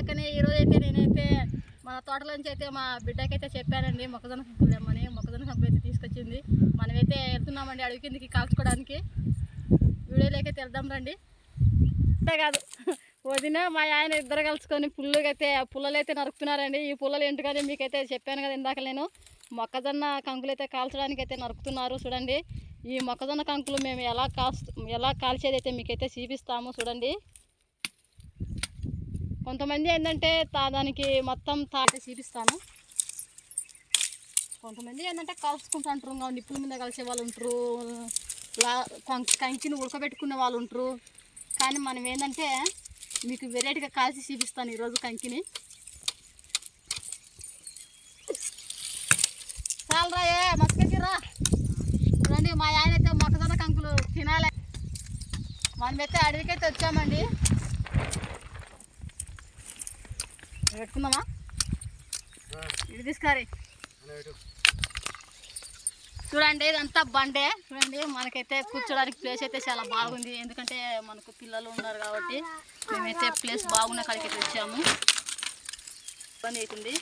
లెక్కనే ఈరోజు అయితే నేనైతే మన తోటలోంచి అయితే మా బిడ్డకైతే చెప్పానండి మొక్కజొన్న కంకులు మొక్కజొన్న కంకులు అయితే తీసుకొచ్చింది. మనమైతే వెళ్తున్నామండి అడవి కిందకి కాల్చుకోవడానికి. వీడియోలోకి వెళ్దాం రండి. అంతే కాదు వదిన మా ఆయన ఇద్దరు కలుసుకొని పుల్లలు అయితే పుల్లలు అయితే నరుకుతున్నారండి. ఈ పుల్లలు ఏంటని మీకైతే చెప్పాను కదా ఇందాక నేను. మొక్కజొన్న కంకులు అయితే కాల్చడానికి అయితే నరుకుతున్నారు చూడండి. ఈ మొక్కజొన్న కంకులు మేము ఎలా కాల్చ ఎలా కాల్చేది అయితే మీకైతే చూపిస్తాము చూడండి. కొంతమంది ఏంటంటే దానికి మొత్తం తాట చూపిస్తాను కొంతమంది ఏంటంటే కలుసుకుంటుంటారు ఇంకా నిప్పుల మీద కలిసే వాళ్ళు ఉంటారు లా కంకిని ఉడకబెట్టుకునే వాళ్ళు ఉంటారు. కానీ మనం ఏంటంటే మీకు వెరైటీగా కాల్చి చూపిస్తాను ఈరోజు కంకిని. చాలరా ఏ మస్కరా చూడండి మా ఆయన అయితే మొక్కజొన్న కంకులు తినాలి. మనమైతే అడవికైతే వచ్చామండి. పెట్టుకుందామా? ఇది తీసుకురి చూడండి ఇదంతా బండే. చూడండి మనకైతే కూర్చోడానికి ప్లేస్ అయితే చాలా బాగుంది. ఎందుకంటే మనకు పిల్లలు ఉన్నారు కాబట్టి మేమైతే ప్లేస్ బాగున్న కాడికి అయితే వచ్చాము. ఇబ్బంది అవుతుంది.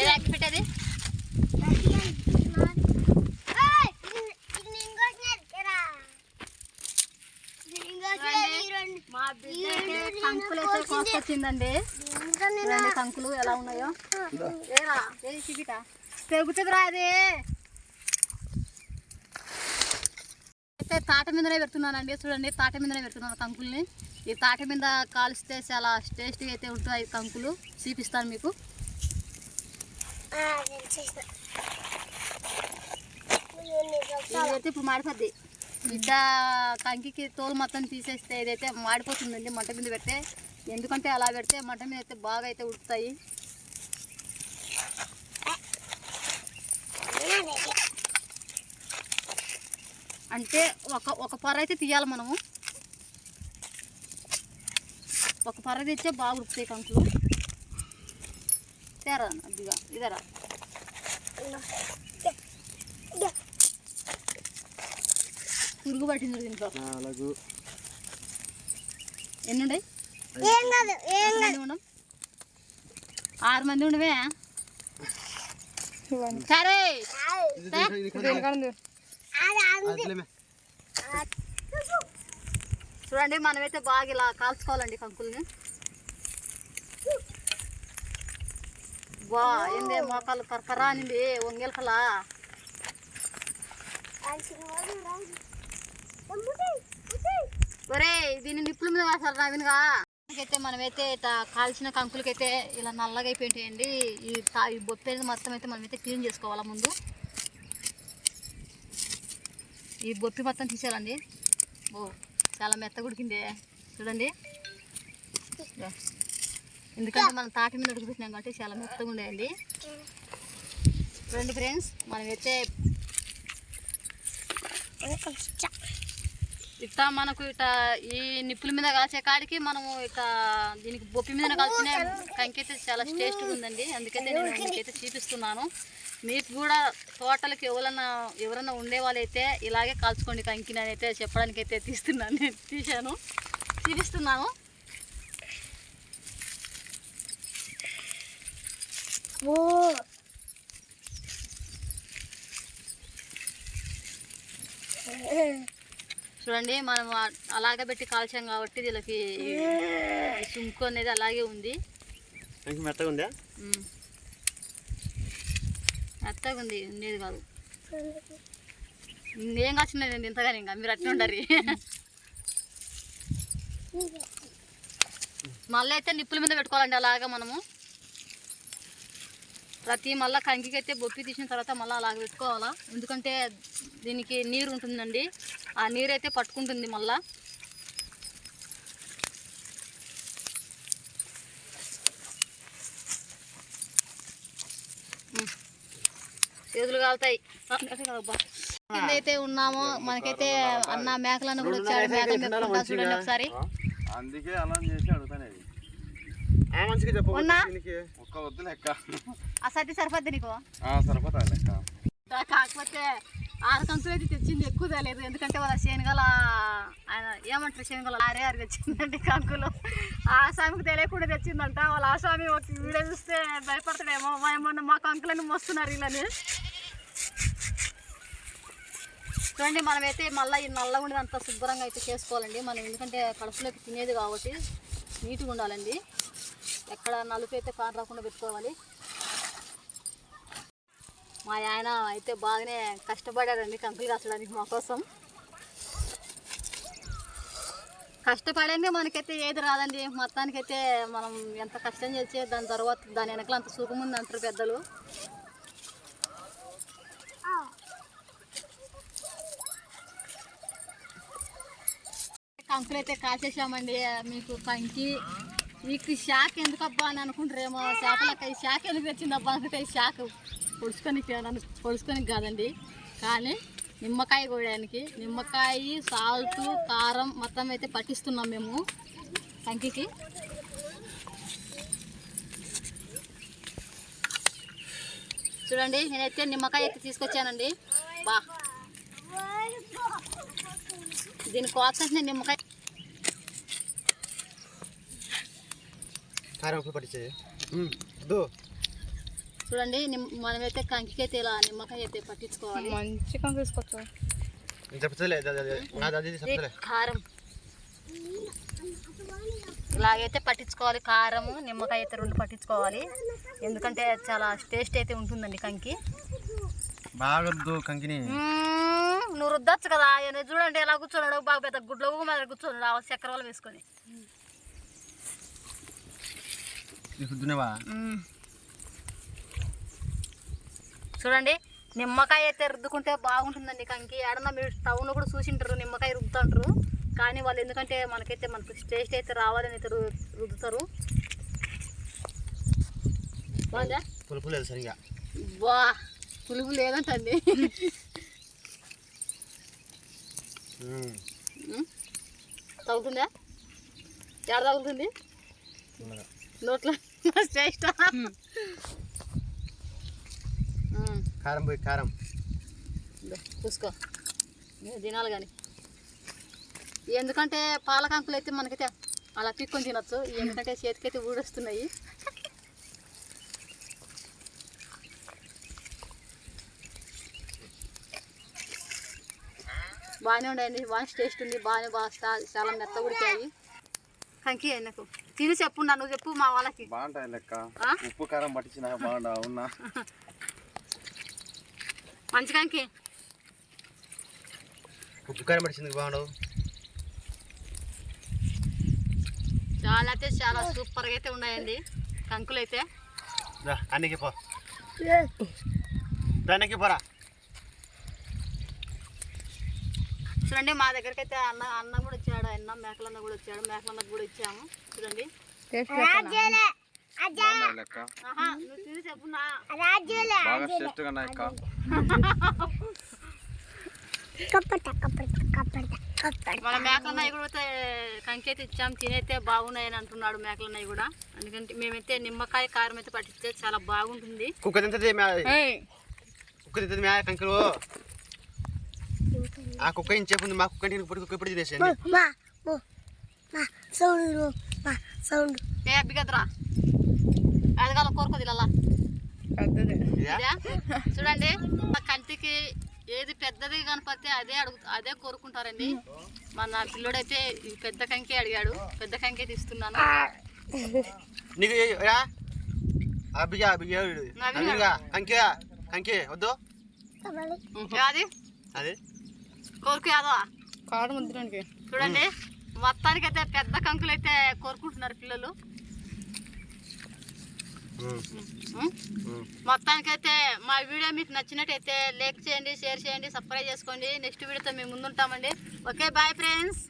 ఏది అక్కి పెట్టేది మా బిడ్డ అయితే కంకులు కోసుకొచ్చిందండి చూడండి కంకులు ఎలా ఉన్నాయో. పెరుగుతుందిరా అది. అయితే తాట మీదనే పెడుతున్నానండి. చూడండి తాట మీదనే పెడుతున్నాను కంకుల్ని. ఈ తాట మీద కాలిస్తే చాలా టేస్టీగా అయితే ఉంటాయి కంకులు. చూపిస్తాను మీకు. ఇదైతే ఇప్పుడు మాడిపోద్ది. బిడ్డ కంకికి తోలు మొత్తం తీసేస్తే ఇదైతే మాడిపోతుందండి. మంట మీద పెడితే ఎందుకంటే అలా పెడితే మంట మీద అయితే బాగా అయితే ఉడుకుతాయి. అంటే ఒక ఒక పొర అయితే తీయాలి మనము. ఒక పొర తెచ్చే బాగా ఉడుకుతాయి కంకులు. తేరా అదిగా ఇదరా. పురుగు పట్టింది దీంట్లో. నాలుగు ఆరు మంది ఉండవే. సరే. చూడండి మనమైతే బాగా ఇలా కాల్చుకోవాలండి కంకుల్ని. బా ఏంది మోకాలు కరకరా అనింది వంగెలకలా ఒరే దీన్ని నిప్పుల మీద వేస్తారు నవీన్గా అయితే మనమైతే ఇట్లా కాల్చిన కంకులకైతే ఇలా నల్లగా అయిపోయింటాయండి. ఈ తా- ఈ బొప్పేది మొత్తం అయితే మనమైతే క్లీన్ చేసుకోవాలా ముందు. ఈ బొప్పి మొత్తం తీసేయాలండి. ఓ చాలా మెత్త ఉడికింది చూడండి. ఎందుకంటే మనం తాటి మీద ఉడికిపెట్టినాం కాబట్టి చాలా మెత్తగా ఉండేయండి చూడండి ఫ్రెండ్స్ మనమైతే ఇట్లా మనకు ఇట్లా ఈ నిప్పుల మీద కాల్చే కాడికి మనము ఇట్లా దీనికి బొప్పి మీద కాల్చిన కంకైతే చాలా టేస్ట్గా ఉందండి. అందుకైతే నేను మీకైతే చూపిస్తున్నాను. మీకు కూడా తోటలకి ఎవరన్నా ఎవరన్నా ఉండే వాళ్ళైతే ఇలాగే కాల్చుకోండి కంకిని అని అయితే చెప్పడానికి అయితే తీస్తున్నాను నేను తీశాను. చూపిస్తున్నాను. చూడండి మనం అలాగే పెట్టి కాల్చాం కాబట్టి వీళ్ళకి ఈ సుంకు అనేది అలాగే ఉంది. మెత్తగా ఉందా. మెత్తగా ఉంది ఉండేది కాదు. ఇంకేం కాల్చినది ఇంతగానే ఇంకా? మీరు అట్లా ఉండరు మళ్ళీ అయితే నిప్పుల మీద పెట్టుకోవాలండి అలాగా మనము. ప్రతి మళ్ళీ కంకికి అయితే బొప్పి తీసిన తర్వాత మళ్ళీ అలాగ పెట్టుకోవాలా? ఎందుకంటే దీనికి నీరు ఉంటుందండి. ఆ నీరు అయితే పట్టుకుంటుంది మళ్ళా. చేతులు కాలుతాయి. కింద అయితే ఉన్నాము. మనకైతే అన్న మేకలను కూడా వచ్చాడు. మేకలు మెప్పుకుంటా చూడండి ఒకసారి. అందుకే అలా చేసి ఉన్నా? దీనికి ఒక్క వద్దు లెక్క. ఆ సర్ది సరిపోద్ది నీకు? ఆ, సరిపోతా లెక్క. కాకపోతే ఆరు కంకులు అయితే తెచ్చింది ఎక్కువ తేలేదు. ఎందుకంటే వాళ్ళ శనగల ఆయన ఏమంటారు శనగల ఆరే ఆరు తెచ్చిందండి కంకులు. ఆ స్వామికి తెలియకుండా తెచ్చిందంట. వాళ్ళ ఆ స్వామి ఒక వీడియో చూస్తే భయపడతాడేమో. ఏమన్నా మా కంకులని మోస్తున్నారు వీళ్ళని. చూడండి మనమైతే మళ్ళీ ఈ నల్ల ఉండేదంతా శుభ్రంగా అయితే చేసుకోవాలండి. మనం ఎందుకంటే కడుపులోకి తినేది కాబట్టి నీట్గా ఉండాలండి. అక్కడ నలుపు అయితే కారు రాకుండా పెట్టుకోవాలి. మా ఆయన అయితే బాగానే కష్టపడారండి కంకులు కాసడానికి మా కోసం. కష్టపడండి మనకైతే ఏది రాదండి. మొత్తానికైతే మనం ఎంత కష్టం చేస్తే దాని తర్వాత దాని వెనకల అంత సుఖం ఉంది అంటారు పెద్దలు. కంకులు అయితే కాసేసామండి. మీకు కంకి మీకు షాక్ ఎందుకు అబ్బా అని అనుకుంటారేమో? చేపలకి ఈ శాఖ ఎందుకు తెచ్చిందబ్బా అనుకుంటే ఈ శాఖ పొడుచుకొని నన్ను పొడుచుకొని కాదండి. కానీ నిమ్మకాయ కోయడానికి నిమ్మకాయ సాల్ట్ కారం మొత్తం అయితే పట్టిస్తున్నాం మేము కంకికి చూడండి నేనైతే నిమ్మకాయ అయితే తీసుకొచ్చానండి. బా. దీని కోత నేను నిమ్మకాయ కారం ఉప్పు పట్టించేది దో. చూడండి నిమ్ మనమైతే కంకికి అయితే ఇలా నిమ్మకాయ అయితే పట్టించుకోవాలి. మంచి కంకు చెప్తలే కారం. ఇలాగైతే పట్టించుకోవాలి కారము నిమ్మకాయ అయితే రెండు పట్టించుకోవాలి. ఎందుకంటే చాలా టేస్ట్ అయితే ఉంటుందండి కంకి. బాగా కంకిని. నువ్వు రుద్దొచ్చు కదా చూడండి ఎలా కూర్చున్నాడు బాగా పెద్ద గుడ్లో మీద కూర్చున్నాడు వల్ల వేసుకొని. చూడండి నిమ్మకాయ అయితే రుద్దుకుంటే బాగుంటుందండి కంకి. ఏడన్నా మీరు టౌన్లో కూడా చూసింటారు నిమ్మకాయ రుద్దుతుంటారు. కానీ వాళ్ళు ఎందుకంటే మనకైతే మనకు టేస్ట్ అయితే రావాలని అయితే రుద్దుతారు. బాగుందా? పులుపు లేదు సరిగా. బా పులుపు లేదంటండి. తగులుతుందా? ఎక్కడ తగులుతుంది? కారం పోయి కారం. చూసుకో. తినాలి కానీ. ఎందుకంటే పాలకంకులు అయితే మనకైతే అలా పిక్కొని తినొచ్చు. ఎందుకంటే చేతికైతే ఊడొస్తున్నాయి. బాగానే ఉన్నాయండి బాగా టేస్ట్ ఉంది. బాగానే బాగా చాలా మెత్త ఉడికాయి. కంకి నాకు తిని చెప్పు నువ్వు చెప్పు మా వాళ్ళకి. బాగుంటాయి లెక్క? ఉప్పు కారం పట్టించిన బాగుండా అవునా? మంచి కంకి ఉప్పు కారం పట్టించింది బాగుండవు చాలా అయితే చాలా సూపర్గా అయితే ఉన్నాయండి. కంకులు అయితే అన్నికి పో. దానికి పోరా. చూడండి మా దగ్గరికి అయితే అన్న అన్న కూడా వచ్చాడు అన్న మేకలన్న కూడా వచ్చాడు. మేకలన్నకు కూడా ఇచ్చాము. చూడండి. మన మేకలన్నయ్య కూడా అయితే కంకి అయితే ఇచ్చాము తినైతే బాగున్నాయని అంటున్నాడు మేకలన్నయ్య కూడా. ఎందుకంటే మేమైతే నిమ్మకాయ కారం అయితే పట్టిస్తే చాలా బాగుంటుంది. కుక్క కుక్క తింటది మ్యా కంకులు. ఆ కుక్క ఏం చెప్పింది మా కుక్క ఇంటికి కుక్క ఇప్పుడు తినేసేయండి ఏ అబ్బిగద్రా అదగాల కోరుకోది ఇలా పెద్దది. ఇదా? ఇదా? చూడండి మా కంటికి ఏది పెద్దది కనపడితే అదే అడుగు అదే కోరుకుంటారండి. మన పిల్లోడైతే ఈ పెద్ద కంకి అడిగాడు. పెద్ద కంకి అయితే ఇస్తున్నాను నీకు ఏ- అబ్బిగా అబ్బిగా కంకి కంకి వద్దు. అది అది? కోరుకు యాదవా? కాడు ముద్దడానికి. చూడండి. మొత్తానికి అయితే పెద్ద కంకులు అయితే కోరుకుంటున్నారు పిల్లలు. మొత్తానికైతే మా వీడియో మీకు నచ్చినట్టయితే లైక్ చేయండి షేర్ చేయండి సబ్స్క్రైబ్ చేసుకోండి. నెక్స్ట్ వీడియోతో మేము ముందుంటామండి. Okay bye friends.